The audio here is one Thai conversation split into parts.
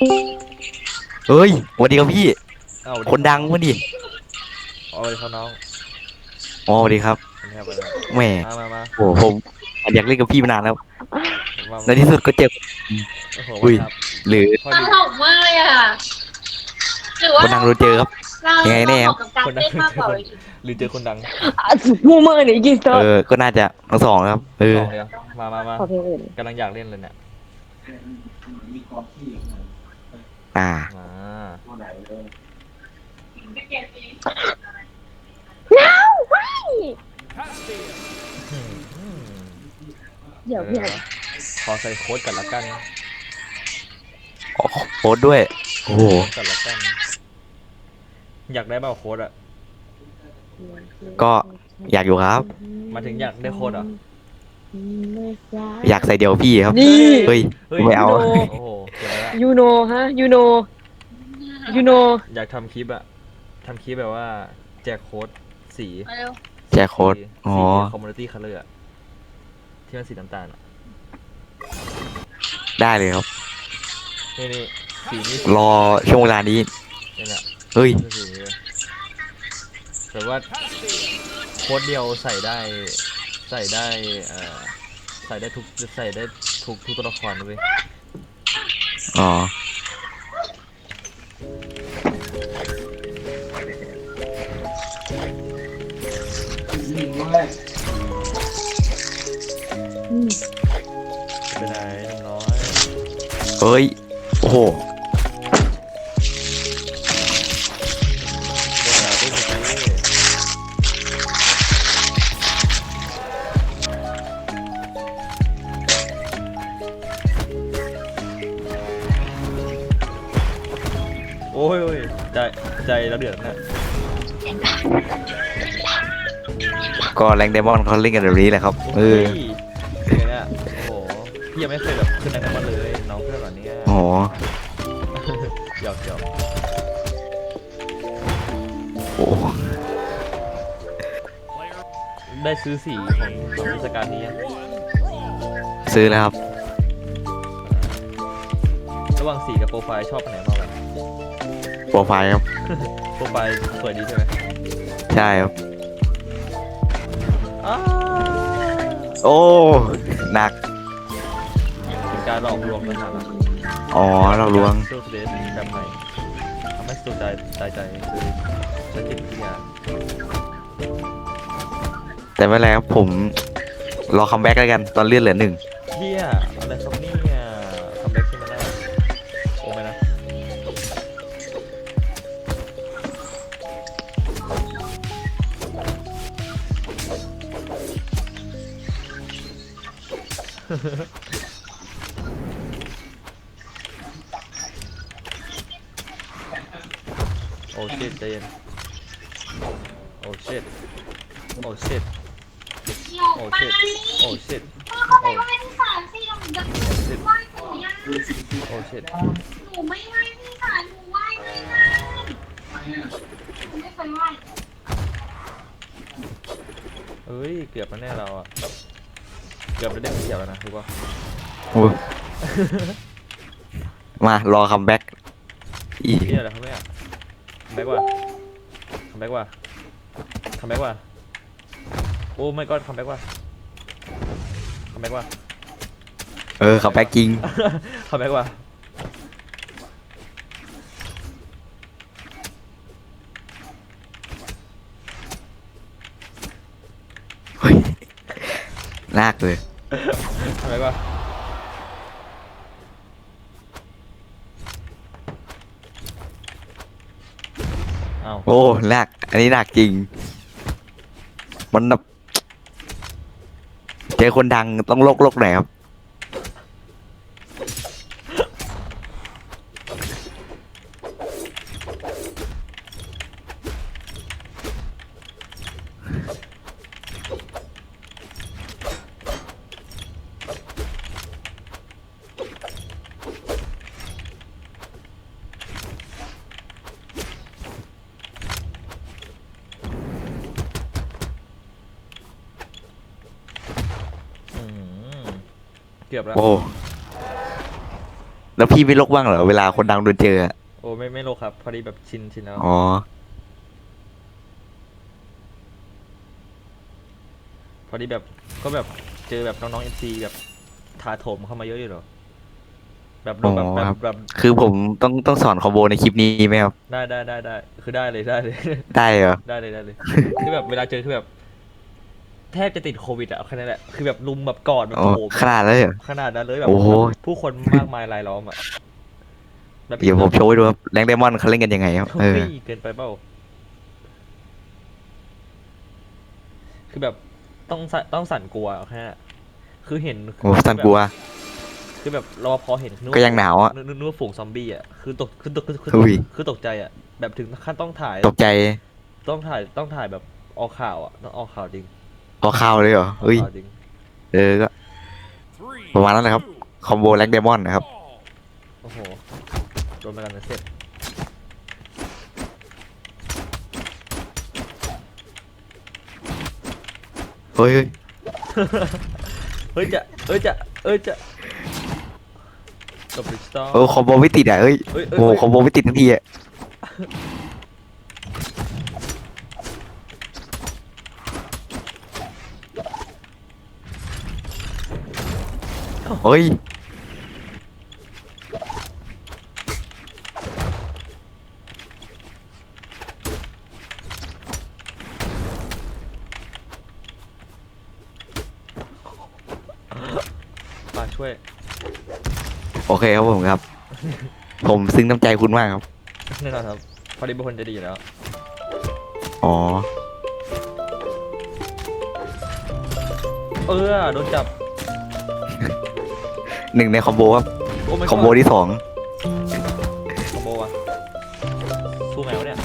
เฮ้ยสวัสดีครับพี่ เอ้าคนดังวะดิเอาไปเขาน้องอ๋อสวัสดีครับนี่ครับแหมมามามาโอ้ผมอยากเล่นกับพี่มานานแล้ว มาในที่สุดก็เจอโอ้โหอุ้ย ครับหรือพอตดี ลกมากเลยอะหรือว่าคนดังเราเจอครับ เรายังไงแน่เราเหมาะกับการเต้นมากกว่าอีกหรือเจอคนดังอะกูเมื่อนี่กินเตอเออก็น่าจะทั้งสองครับ เออสองเดียวมามามาขอเพลงอื่นกำลังอยากเล่นเลยเนี่ย อ่ามาอืมเดี๋ยวเอเพื่ออนขอใส่โค้ดกันละกันโพสต์ด้วย โอ้โห โค้ดกันละกัน อยากได้เปล่าโค้ดอะ ก็อยากอยู่ครับ มาถึงอยากได้โค้ดเหรอ อยากใส่เดียวพี่ครับ นี่ เฮ้ยเฮ้ยไม่เอา โอ้โหเก็บไว้ละยูโนฮะยูโนยูโนอยากทำคลิปอะทำคลิปแบบว่า แจกโค้ดสีมาเร็วแจกโค้ดอ๋อ คอมมูนิตี้คัลเลอร์ที่มันสีน้ำตาลอะได้เลยครับ นี่นี่สีนี้รอช่วงเวลานี้ นี่แหละเฮ้ยนี่สีนี้เลยแต่ว่าโค้ดเดียวใส่ได้ ใส่ได้เอ่อใส่ได้ทุกใส่ได้ทุกทุกตัวละครเลยอ๋อ เป็นไงหนุ่มน้อยเฮ้ย โอ้โห ก็แรงไดมอนด์เขาเล่นกันแบบนี้แหละครับเออโยเป็นไงเนี่ยโอ้โหพี่ยังไม่เคยแบบขึ้นแรงกันมาเลย น้องเพื่อนแบบนี้โอ้โหหยอกหยอกโอ้โหได้ซื้อสีของของเทศกาลนี้ยังซื้อแล้วครับ ระหว่างสีกับโปรไฟล์ชอบอันไหนมากกว่ากันโปรไฟล์ครับ โปรไฟล์สวยดีใช่ไหมใช่ครับ โอ้หนัก เป็นการหลอกลวงนะฮะอ๋อเราลวงเซลฟ์เดสแบบใหม่ทำให้สุดใจใจใจคือใช้จิตวิทยาแต่ไม่เป็นไรครับผม รอคัมแบ็กแล้วกันตอนเลื่อนเหลือหนึ่ง ชิตใจเย็นโอ้ชิตโอ้ชิตหนูโอ้ไปชิตโอ้ชิตพ่อเขาไปไหว้ที่ศาลสิเราถึงจะไหว้หนูยังโอ้ชิตหนูไม่ไหว้ที่ศาลหนูไหว้ที่นั่นหนูไม่เคยไหว้เอ้ยเกือบแล้วแน่เราอะเกือบได้เด็กเขียวแล้วนะรู้ป่ะโอ้มารอคัมแบ็กอีกนี่อะไรครับเนี่ยคัมแบ็กว่ะคัมแบ็กว่ะคัมแบ็กว่ะโอ้ไม่ก็คัมแบ็กว่ะคัมแบ็กว่ะเออคัมแบ็กจริงคัมแบ็กว่ะเฮ้ยลากเลยคัมแบ็กว่ะ อ้าโอ้หนัก อันนี้หนักจริง มันแบบเจอคนดังต้องโลกโลกหน่อยครับ อืม เกือบแล้ว โอ้ แล้วพี่ไม่ลกบ้างเหรอ เวลาคนดังโดนเจออะโอ้ไม่ไม่โลครับ พอดีแบบชินชินแล้ว อ๋อ พอดีแบบก็แบบเจอแบบน้องๆเอ็ซีแบบถาโถมเข้ามาเยอะอยู่หรอแบบโดนแบบอ๋อแบบครับแบบคือผมต้องต้องสอนคอมโบในคลิปนี้ไหมครับ ได้ได้ได้ได้คือได้เลยได้เลย ได้เหรอ ได้เลยได้เลย คือแบบเวลาเจอคือแบบ แทบจะติดโควิดอะเอาแค่นั้นแหละคือแบบลุมแบบกอดแบบอ๋อโอ้โหขนาดนั้นเลยเหรอ ขนาดนั้นเลยแบบโอ้โห ผู้คนมากมายรายล้อมอะแบบเดี๋ยวผมโชว์ให้ดูครับแรงไดมอนด์เขาเล่นกันยังไงครับเอเฮ้อยเกินไปเปล่าคือแบบต้องสั่นต้องสั่นกลัวเอาแค่นั้นอะคือเห็นโอ้สันกลัว คือแบบรอพอเห็นนึก็ยังหนาวอะ นึกนึกว่าฝูงซอมบี้อะคือตกคือตกคือคืออุ้ย คือตกใจอะแบบถึงขั้นต้องถ่าย ตกใจ ต้องถ่ายต้องถ่ายแบบออกข่าวอะต้องออกข่าวจริง พอเข้าวเลยเหรอออกเฮ้ยข่าวจริงเออ ก็ ประมาณนั้นแหละครับ คอมโบแรงไดมอนด์นะครับ โอ้โหโดนไปกันนะเสร็จเฮ้ยเฮ้ยเฮ้ยจะเอ้ยจะเอ้ยจะจบริสตอร์เออคอมโบไม่ติดอะเฮ้ย เฮ้ยเอ้ย โอ้โหเอ้ยคอมโบไม่ติดทันทีอะ เฮ้ยมาช่วย โอเคครับผมครับ ผมซึ้งน้ำใจคุณมากครับ แน่นอนครับ พอดีเป็นคนใจะดีอยู่แล้ว อ๋อ เออโดนจับ หนึ่งในคอมโบครับ โอ้ไม่คอมโบที่สองคอมโบวะสู้ไงวะเนี่ย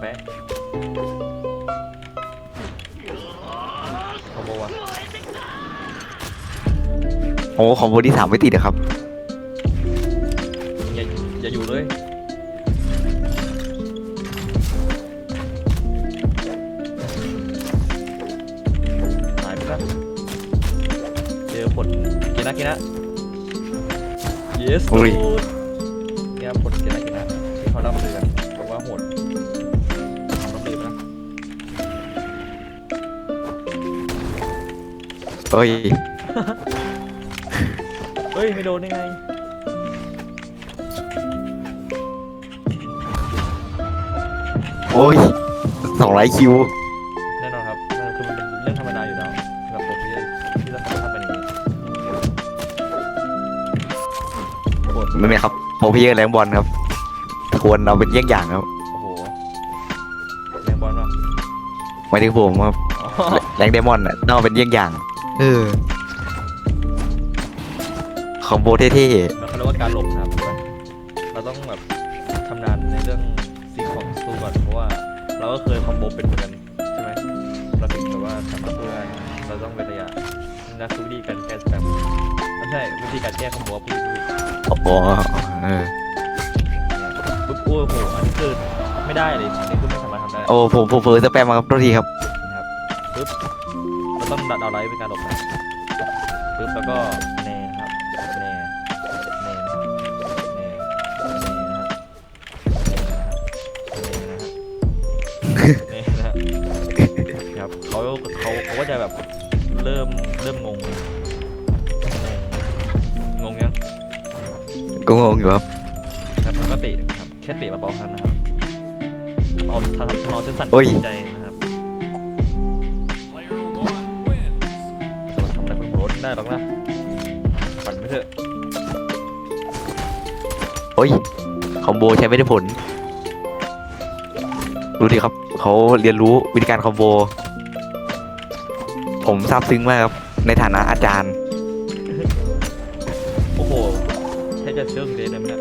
แป๊ะคอมโบวะโอ้คอมโบที่สามไม่ติดอะครับอย่าอย่าอยู่เลย กินนะกินนะ yes อุ้ย dude เนี่ยผลกินนะกินนะที่เขาล่ำลือกันบอกว่าโหดเขาล่ำลือนะเฮ้ยเฮ้ย ไม่โดนได้ไง โอ้ยสองร้อยคิว ไม่เป็นครับโปรเพเยอร์แรงบอลครับควรเอาเป็นเยี่ยงอย่างครับโอ้โหแรงบอลวะหมายถึงผมครับอ๋อแรงไดมอนด์อะต้องเอาเป็นเยี่ยงอย่าง เออ คอมโบเท่มันเขาเรียกว่าการหลบนะครับ เราต้องแบบชำนาญในเรื่องสิ่งของสู้ก่อนเพราะว่า เราก็เคยคอมโบเป็นเหมือนกันใช่ไหมเราถึงแบบว่าสามารถสู้ได้เราต้องเป็นระยะนักสู้ดีกันแก้สแปมไม่ ใช่วิธีการแก้คอมโบพูดผิดๆอ๋อเออปุ๊บโอ้โหอันนี้คือไม่ได้เลยอันนี้คือไม่สามารถทำได้โอ้ผมผมเฟิร์สแปมมาครับโทษทีครับนะครับปุ๊บเราต้องดัดเอาไลท์เป็นการหลบนะปุ๊บแล้วก็แนนะครับแนแนนะครับแนแนนะครับแนนะครับแนนะครับครับเขาเขาเขาก็จะแบบเริ่มเริ่มงง ก็งงอยู่ครับครับปกตินะครับแค่เตะมาเบาๆเท่านั้นนะครับเอาทำทำเอาเส้นสั่นโอ้ยใจนะครับจะมาทำอะไรเพิ่งรถได้หรอกนะปั่นไม่เถอะโอ้ยคอมโบใช้ไม่ได้ผลรู้ดิครับเขาเรียนรู้วิธีการคอมโบ ผมซาบซึ้งมากครับ ในฐานะอาจารย์ เชื่อมเดนเลยมั้ยเนี่ย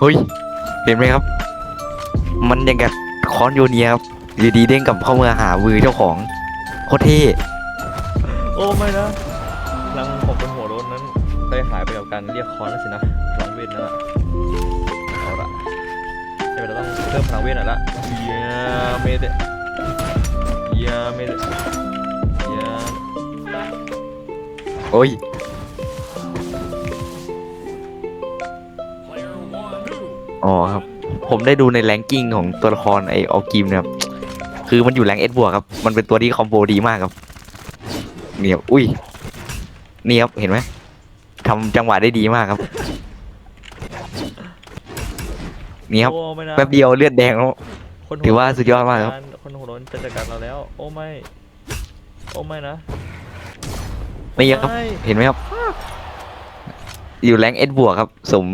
เฮ้ย เห็นไหมครับ มันยังกับคอนโยเนียครับอยู่ดีเด้งกลับเข้ามาหามือเจ้าของโคตรเท่โอ้ไม่นะพลังผมเป็นหัวโรนนั้น ได้หายไปกับการเรียกคอนแล้วสินะพลังเวทนั่นแหละเอาละเดี๋ยวเราต้องเพิ่มพลังเวทหน่อยละเยียเมเด ยาไม่ได้ยาโอ้ย อ๋อครับ ผมได้ดูในแรงกิ้งของตัวละครไอออกิมนะครับ คือมันอยู่แรงเอสบวกครับ มันเป็นตัวที่คอมโบดีมากครับ เนี่ย อุ้ย นี่ครับ เห็นไหมทำจังหวะได้ดีมากครับ นี่ครับแป๊บเดียวเลือดแดงแล้ว คนหัถือว่าสุดยอดมากครับ คนหัวโล้นจะจัดการเราแล้ว โอ้ไม่ โอ้ไม่นะนี่ครับไม่เห็นไหมครับ อยู่แรงเอสบวกครับ สม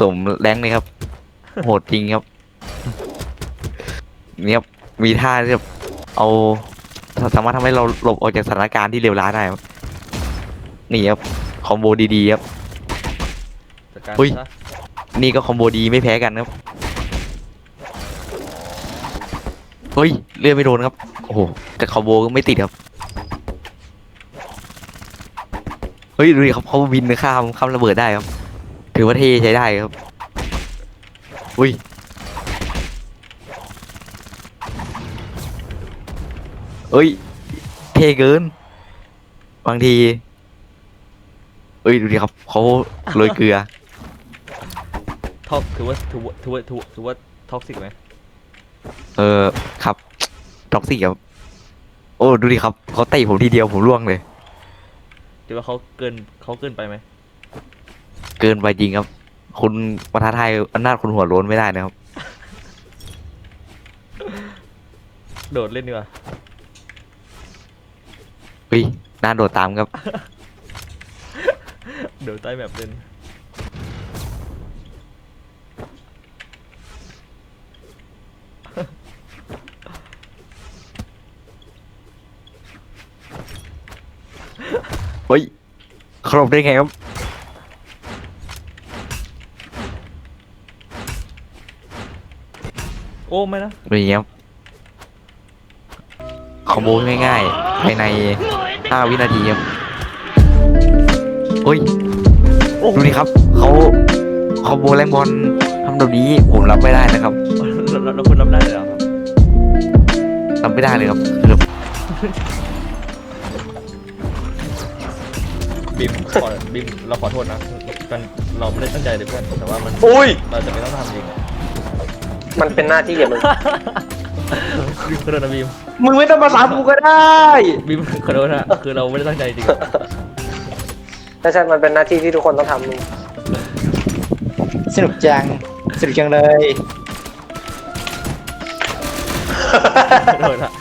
สมแรงเลยครับ โหดจริงครับเนี่ยครับมีท่าที่แบบเอาสามารถทำให้เราหลบออกจากสถานการณ์ที่เลวร้ายได้ครับนี่ครับคอมโบดีๆครับ จัดการอุ้ย ซะนี่ก็คอมโบดีไม่แพ้กันครับ เฮ้ยเลื่อนไม่โดนครับ โอ้โหแต่คอมโบก็ไม่ติดครับ เฮ้ยดูดิครับเขาบินข้ามข้ามระเบิดได้ครับ ถือว่าเท่ใช้ได้ครับ อุ้ยเอ้ย เท่เกิน บางทีเอ้ยดูดิครับเขาโรยเกลือท็อกถือว่าถือว่าถือว่าถือว่าถือว่าท็อกซิกไหม เออครับท็อกซี่ครับ โอ้ดูดิครับเขาเตะผมทีเดียวผมร่วงเลยถือว่าเขาเกินเขาเกินไปไหมเกินไปจริงครับ คุณประท้าทายอำนาจคุณหัวโล้นไม่ได้นะครับ โดดเล่นดีกว่าเฮ้ยน่าโดดตามครับเดี๋ยวใต้แบบเล่น ฮ้ยครบได้ไงครับโอ้ไม่นะเป็นอย่างเงี้ยครับคอมโบง่ายๆภายใน 5 วินาทีครับเฮ้ยดูดิครับเขาคอมโบแรงบอลทำแบบนี้ผมรับไม่ได้นะครับเราเราเราคุณรับได้เลยเหรอครับรับไม่ได้เลยครับคือบิ ขอบิมเราขอโทษนะมันเราไม่ได้ตั้งใจเลยเพื่อนแต่ว่ามันอุ้ย เราจะไม่ต้องทำจริงอะมันเป็นหน้าที่อย่ามึง บิมขอโทษนะบิมมึงไม่ต้องมาสามกูก็ได้ บิมขอโทษนะคือเราไม่ได้ตั้งใจจริงใช่ใช่ มันเป็นหน้าที่ที่ทุกคนต้องทำมึงสนุกจัง สนุกจังเลย ขอโทษนะ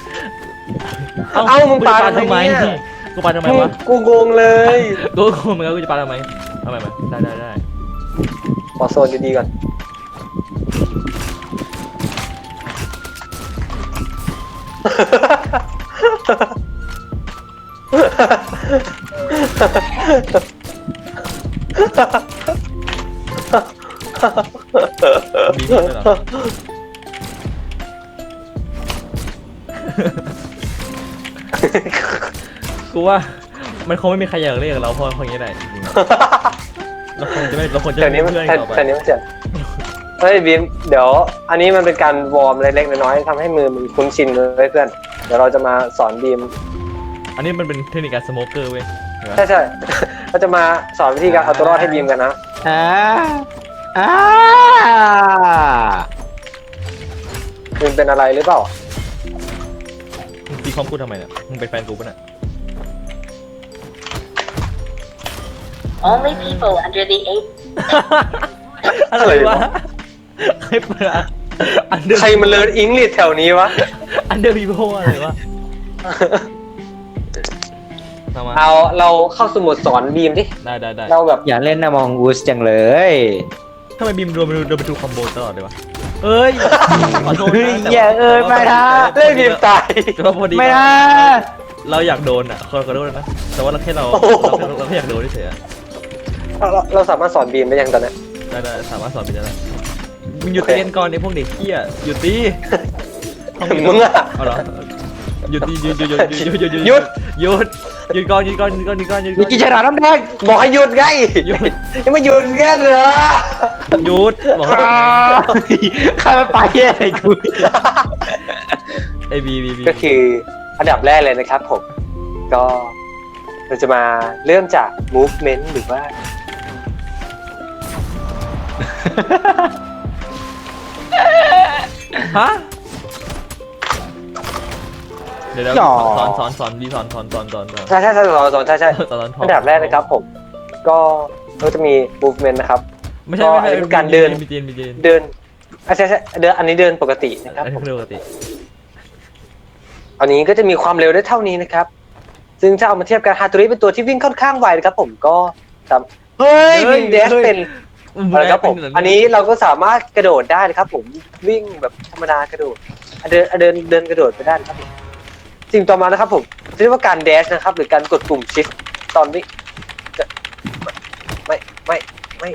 เอ้ามึงปากูจะทำไมเนี่ย กูปาทำไมมึงวะกูงงเลยกูกูมึงเอากูจะปาทำไมทำไมมาได้ได้ได้ขอโซนดีๆก่อนบิมด้วยเหรอ กูว่ามันคงไม่มีใครอยากเรียกเราเพราะคนนี้ได้จริงๆเราคงจะไม่เราคงจะเดี๋ยวไม่นี้เป็มันนเพื่อนแค่ต่อไปแค่นี้มันเจ็บเฮ้ยบีมเดี๋ยว อันนี้มันเป็นการวอร์มเล็กๆน้อยๆทำให้มือมึงคุ้นชินเลยเพื่อน เดี๋ยวเราจะมาสอนบีมอันนี้มันเป็นเทคนิคการสโมเกอร์เว้ยเห็นปะ ใช่ใช่เราจะมาสอนวิธีการเอาตัวรอดให้บีมกันนะ อ่าอ่าบีมเป็นอะไรหรือเปล่า มึงตีคอมกูทำไมเนี่ย มึงเป็นแฟนกูปะเนี่ย Only people under the age อะไรวะใครเปิดอันเดอร์ใครมันเลินอิงลิชแถวนี้วะ อันเดอร์พีโพอะไรวะทำมาเอาเราเข้าสมุดสอนบีมดิ ได้ได้ได้เราแบบอย่าเล่นนะมองอูสจังเลย ทำไมบีมโดนโดนไปดูคอมโบตลอดเลยวะเอ้ยขอโทษเฮ้ยนะแต่อย่าเอ้ยไม่นะ เล่นบีมตาย แต่ว่าพอดีไม่นะ เราอยากโดนอะขอขอโทษนะแต่ว่าเราแค่เราโอ้โหเราแค่เราแค่อยากโดนเฉยๆอะ เราเราสามารถสอนบีมได้ยังตอนเนี้ยได้ได้สามารถสอนไปได้แล้วมึงหยุดตีกันก่อนไอ้พวกเด็กเหี้ยหยุดตีเขาไมึงอะเอาเหรอหยุดตีหยุดหยุดหยุดหยุดหยุดหยุดหยุดหยุดหยุดก่อนหยุดก่อนหยุดก่อนหยุดก่อนหยุดมีก่อนกี่ฉลามน้ำแดงบอกให้หยุดไงหยุด ยังไม่หยุดแค่เหรอหยุดบอกให้อ้าวข้ามันไปแย่ไอ้กูไอ้บีบีบีก็คืออันดับแรกเลยนะครับผม ก็เราจะมาเริ่มจาก movement หรือว่า ฮะ เดี๋ยวเดี๋ยวหรอ สอนสอนสอนดีสอนสอนสอนสอนสอนใช่ใช่ใช่สอนสอนใช่ใช่สอนสอนอันดับแรกนะครับผม ก็เราจะมี movement นะครับ ไม่ใช่ไม่ใช่ก็อันนี้เป็นการเดิน มีจีนมีจีนเดินอะใช่ใช่เดินอันนี้เดินปกตินะครับอันนี้ผมคือปกติ อันนี้ก็จะมีความเร็วได้เท่านี้นะครับ ซึ่งถ้าเอามาเทียบกันฮาตุริเป็นตัวที่วิ่งค่อนข้างไวนะครับผมก็ทำเฮ้ยวินเดสเป็น อะไรครับผมอันนี้เราก็สามารถกระโดดได้นะครับ ผมวิ่งแบบธรรมดากระโดดอะเดินอะเดินเดินกระโดดไปได้นะครับผมสิ่งต่อมานะครับ ผมเรียกว่าการเดชนะครับ หรือการกดปุ่มชิฟตอนวิ่งจะไม่ไม่ไม่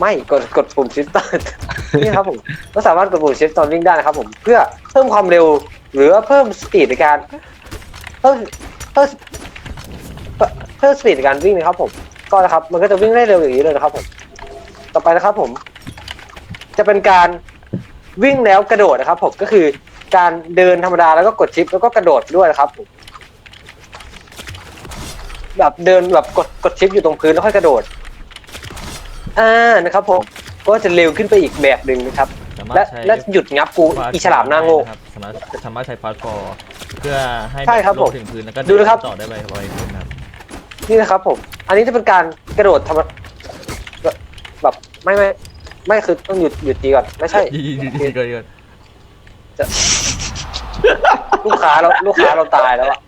ไม่กดกดปุ่มชิฟตอน นี่ครับผมก็สามารถกดปุ่มชิฟตอนวิ่งได้นะครับ ผมเพื่อเพิ่มความเร็ว หรือว่าเพิ่มสปีดในการเพิ่มเพิ่มเพิ่มเพิ่มสปีดในการวิ่งนะครับผม ก็นะครับ มันก็จะวิ่งได้เร็วอย่างนี้เลยนะครับผม ต่อไปนะครับผม จะเป็นการวิ่งแล้วกระโดดนะครับ ผมก็คือการเดินธรรมดาแล้วก็กดชิปแล้วก็กระโดดด้วยนะครับผมแบบเดินแบบกดกดชิปอยู่ตรงพื้นแล้วค่อยกระโดด อ่านะครับผมก็จะเร็วขึ้นไปอีกแบบหนึ่งนะครับ สามารถและใช้และหยุดงับกูอีฉลามหน้าโง่ ครับสามารถสามารถใช้พาสฟอร์เพื่อให้ใช่ครับลผมงถึงพื้นแล้วก็ดูนะครับ ต่อได้ไวไวขึ้นครับ นี่นะครับผม อันนี้จะเป็นการกระโดดธรรมแบบแบบไม่ไม่ไม่คือต้องหยุดหยุดตีก่อนไม่ใช่ยียียียีเกินเกินลูกค้าเราลูกค้าเราตายแล้วอะ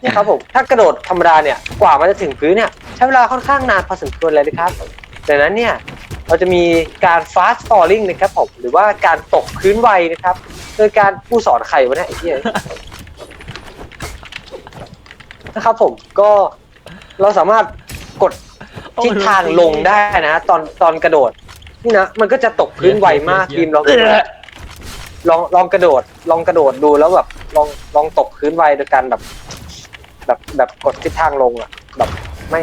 เนี่ยครับผมถ้ากระโดดธรรมดาเนี่ยกว่ามันจะถึงพื้นเนี่ยใช้เวลาค่อนข้างนานพอสมควรเลยนะครับดังนั้นเนี่ยเราจะมีการ fast falling นะครับผมหรือว่าการตกพื้นไวนะครับ โดยการผู้สอนใครวะเนี่ยไอ้เหี้ย นะครับผมก็เราสามารถกดทิศทางลงได้นะ ตอนตอนกระโดดนี่นะมันก็จะตกพื้นไวมากบีมลองลองลองกระโดด ลองกระโดดดูแล้วแบบลองลองตกพื้นไวโดยการแบบ แบบแบบกดทิศทางลงอะ แบบไม่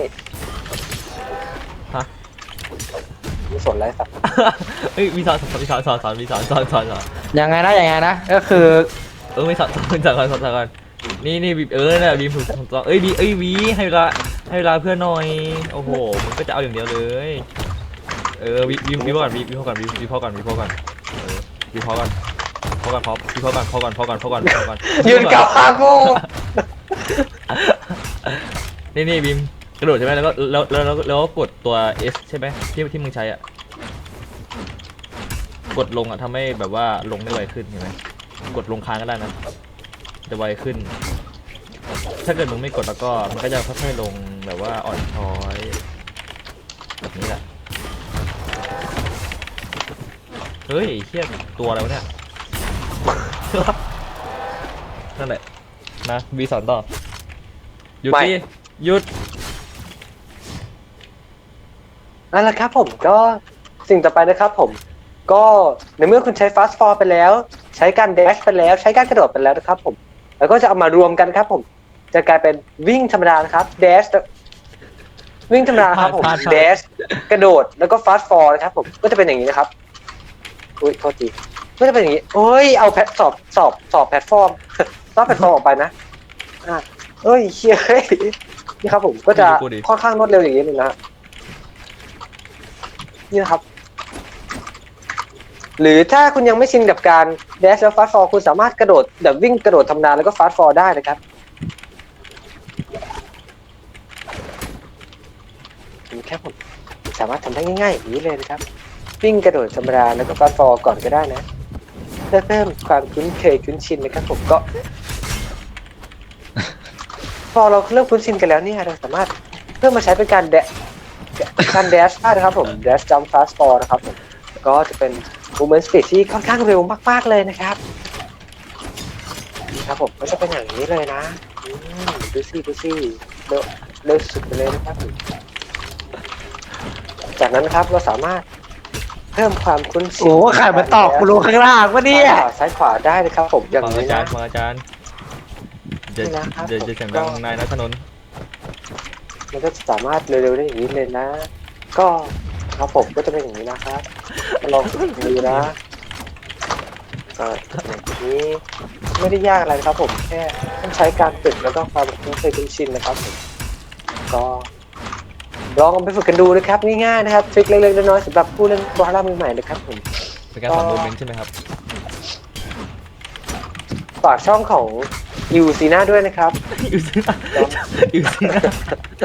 ฮะไม่สนไรสักเอ้ยมีสอนสอนมีสอนสอนสอนมีสอนสอนสอนสอนยังไงนะยังไงนะก็คือ เออไม่สอนสอนสอนสอนสอนสอ นี่นี่บีเออน่ะบีมถูกถูกต้องเอ้ยบีเอ้ยวีให้เวลาให้เวลาเพื่อนหน่อยโอ้โหมันก็จะเอาอย่างเดียวเลยเออวีวีวีพอก่อนวีวีพอก่อนวีวีพอก่อนวีพอก่อนเออวีพอก่อนพอก่อนพอวีพอก่อนพอก่อนพอก่อนพอก่อนพอก่อนยืนกับข้างกูนี่นี่บีมกระโดดใช่ไหมแล้วก็แล้วแล้วแล้วแล้วก็กดตัว S ใช่ไหมที่ที่มึงใช้อะกดลงอะทำให้แบบว่าลงได้ไวขึ้นเห็นไหมกดลงค้างก็ได้นะ จะไวขึ้น ถ้าเกิดมึงไม่กดแล้วก็มันก็จะค่อยๆลงแบบว่าอ่อนช้อยแบบนี้แหละเฮ้ยเฮี้ยตัวอะไรวะเนี่ย นั่นแหละนะบีสอนต่อหยุดดิหยุด นั่นแหละครับผมก็สิ่งต่อไปนะครับผม ก็ในเมื่อคุณใช้ fast fall ไปแล้ว ใช้การ dash ไปแล้ว ใช้การกระโดดไปแล้วนะครับผม แล้วก็จะเอามารวมกันครับผม จะกลายเป็นวิ่งธรรมดานะครับ dash วิ่งธรรมดาครับผม dash กระโดดแล้วก็ fast fall นะครับผมก็จะเป็นอย่างนี้นะครับอุ้ยโทษทีก็จะเป็นอย่างนี้โอ้ยเอาแพทสอบสอบสอบแพลตฟอร์ม สอบแพลตฟอร์มออกไปนะอะเอ้ยเชี่ยเฮ้ยนี่ครับผมก็จะค่อนข้างรวดเร็วอย่างนี้เลยนะนี่นะครับ หรือถ้าคุณยังไม่ชินกับการ dash แล้ว fast fall คุณสามารถกระโดดแบบวิ่งกระโดดธรรมดาแล้วก็ fast fall ได้นะครับนี่แค่ผมสามารถทำได้ง่ายๆอย่างนี้เลยนะครับ วิ่งกระโดดธรรมดาแล้วก็ fast fall ก่อนก็ได้นะเพื่อเพิ่มความคุ้นเคยคุ้นชินนะครับผมก็ พอเราเริ่มคุ้นชินกันแล้วเนี่ยเราสามารถเพิ่มมาใช้เป็นการแดการ dash ได้นะครับผม dash jump fast fall นะครับผม ก็จะเป็น movement speed ที่ค่อนข้างเร็วมาก ๆ เลยนะครับนี่ครับผมก็จะเป็นอย่างนี้เลยนะอืมดูสิดูสิเร็วเร็วสุดไปเลยนะครับผมจากนั้นนะครับเราสามารถเพิ่มความคุ้นชินโอ้ไข่มันตอกกูลงข้างล่างวะเนี่ย ซ้ายขวาได้เลยครับผมอย่างฟังนี้อาจารนะย์ฟังอาจารย์จะนี่นะครับจะจะเสียงดังผมก็ นายนัทนนท์มันก็จะสามารถเร็วๆได้อย่างนี้เลยนะ ก็ ครับผมก็จะเป็นอย่างนี้นะครับลองดูนะก็นี้ไม่ได้ยากอะไรนะครับผมแค่ต้องใช้การฝึกแล้วก็ความคุ้นเคยคุ้นชินนะครับผมก็ลองเอาไปฝึกกันดูนะครับง่ายๆนะครับทริคเล็กๆน้อยๆสำหรับผู้เล่นบอลล่ามือใหม่นะครับผมเป็นการสอนโมเมนต์ใช่ไหมครับฝากช่องของยูซีน่าด้วยนะครับอยู่ซีน่าอยู่ซีน่าช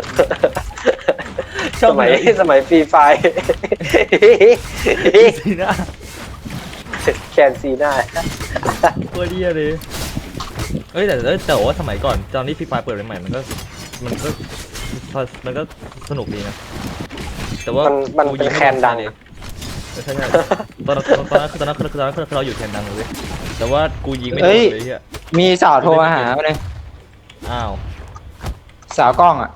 สอบมัยไหนสมัยฟรีไฟอยู่ซีน่าแคนซีน่าโคตรเดียเลยเอ้ยแต่แต่แต่ว่าสมัยก่อนตอนที่ฟรีไฟเปิดใหม่ๆมันก็มันก็มันก็สนุกดีนะแต่ว่ามันมันกูเป็นยิงไม่แคนดังเลยใช่ใช่ตอนนั้นตอนนั้นคือตอนนั้นคือตอนนั้นคือเราอยู่แคนดังเลยแต่ว่ากูยิงไม่โดนเลยเฮียมีสาวโทรมาหามาเลยอ้าวสาวกล้องอะ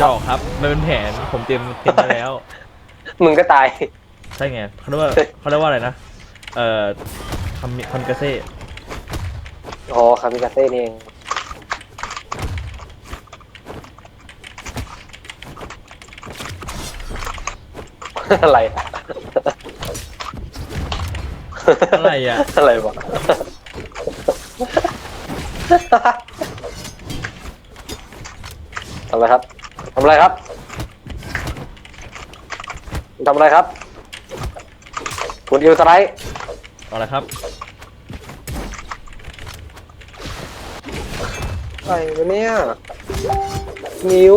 หยอกครับ มันเป็นแผนผมเตรียมเตรียมมาแล้ว มึงก็ตาย ใช่ไงเขาเรียกว่าเขาเรียกว่าอะไรนะเอ่อคำคำกระเซ่อ๋อคามิกาเซ่นี่เองอะไรอะไรอะอะไรวะทำอะไรครับทำอะไรครับทำอะไรครับ คุณอิวสไลด์เอาละครับ อะไรวะเนี่ยนิว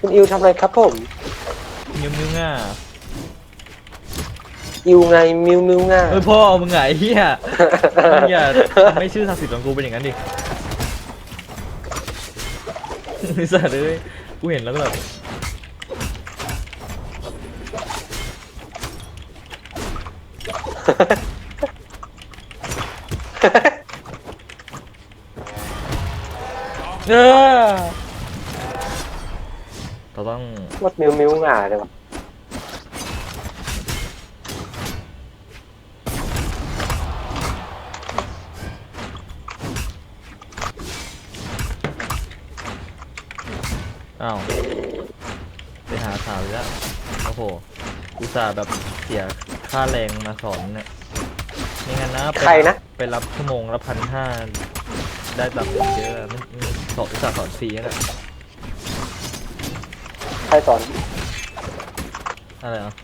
คุณอิวทำอะไรครับผม ยิ้มยิ้มง่าอิวไงมิวมิวง่าเฮ้ยพ่อมึงไงเฮียมึงอย่าทำให้ชื่อศักดิ์สิทธิ์ของกูเป็นอย่างนั้นดิ ไอ้สัตว์เลย กูเห็นแล้วก็แบบเออเราต้อง วัดมิวมิวง่าเลยวะ อ้าวไปหาสาวอีกแล้วโอ้โหอุตส่าห์แบบเสียค่าแรงมาสอนเนี่ยไม่งั้นนะไปใครนะ ไปรับชั่วโมงละพันห้าได้ตังค์เยอะอะมันมันสอนอุตส่าห์สอนฟรีนะใครสอนอะไรอะ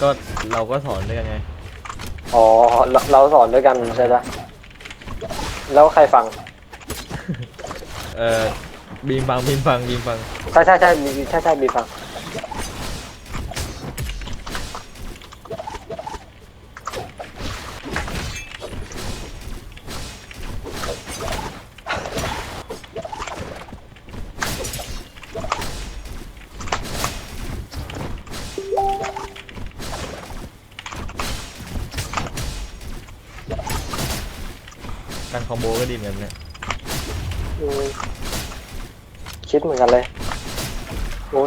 ก็เราก็สอนด้วยกันไงอ๋อเราเราสอนด้วยกันใช่ปะแล้วใครฟัง เอ่อบีมฟังบีมฟังบีมฟัง ใช่ใช่ใช่มีใช่ใช่มีฟังการคอมโบก็ดีเหมือนกันเนี่ยอืมคิดเหมือนกันเลย โอ้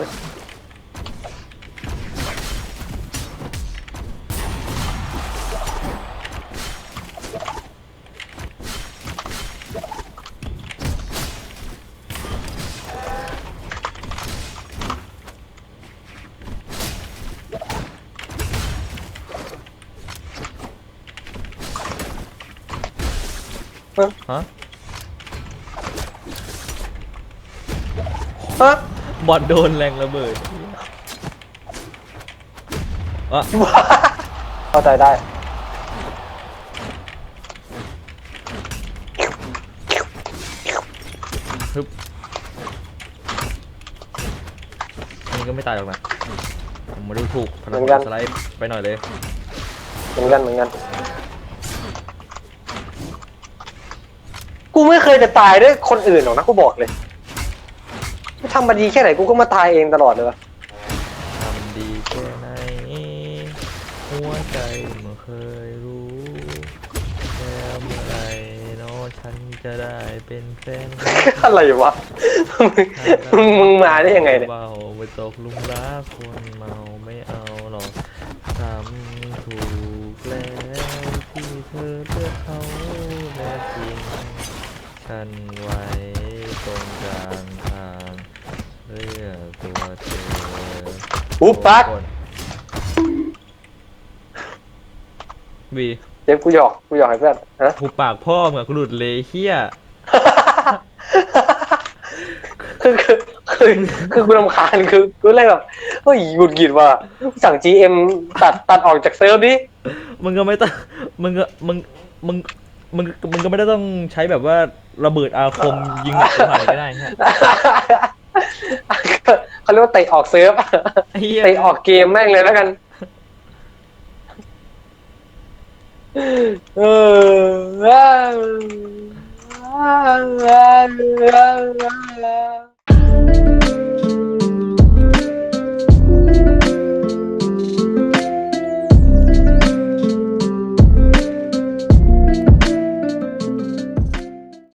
บอดโดนแรงระเบิดอะเข้าใจได้ฮึบอันนี้ก็ไม่ตายหรอกนะผมมาดูถูกพนักเหมือนกังานนสไลด์ไปหน่อยเลย เหมือนกันเหมือนกัน กูไม่เคยจะตายด้วยคนอื่นหรอกนะกูบอกเลยกู ทำมาดีแค่ไหนกูก็มาตายเองตลอดเลยวะทำดีแค่ไหนหัวใจเมื่อเคยรู้แล้วเมื่อไหรเนาะฉันจะได้เป็นแฟนอะไรวะมึงมึงมาได้ยังไงเนี่ยเบาไปตกหลุมรักคนเมาไม่เอาหรอกทำถูกแล้วที่เธอเลือกเขาแน่จริงฉันไว้ตรงกลางทาง อุ๊บปักวีเจมส์กูหยอกกูหยอกให้เพื่อนฮะหูปากพ่อมึงอะกูหลุดเลยเฮียคือคือคือคือกูรำคาญคือกูเลยแบบเฮ้ยหงุดหงิดว่ะสั่ง GM ตัดตัดออกจากเซิร์ฟดิมึงก็ไม่ต้องมึงก็มึงมึงมึงมึงก็ไม่ได้ต้องใช้แบบว่าระเบิดอาคมยิงหนักผ่านก็ได้ฮะ เขาเรียกว่าเตะออกเซิร์ฟไอ้เหี้ยเตะออกเกมแม่งเลยแล้วกัน เออ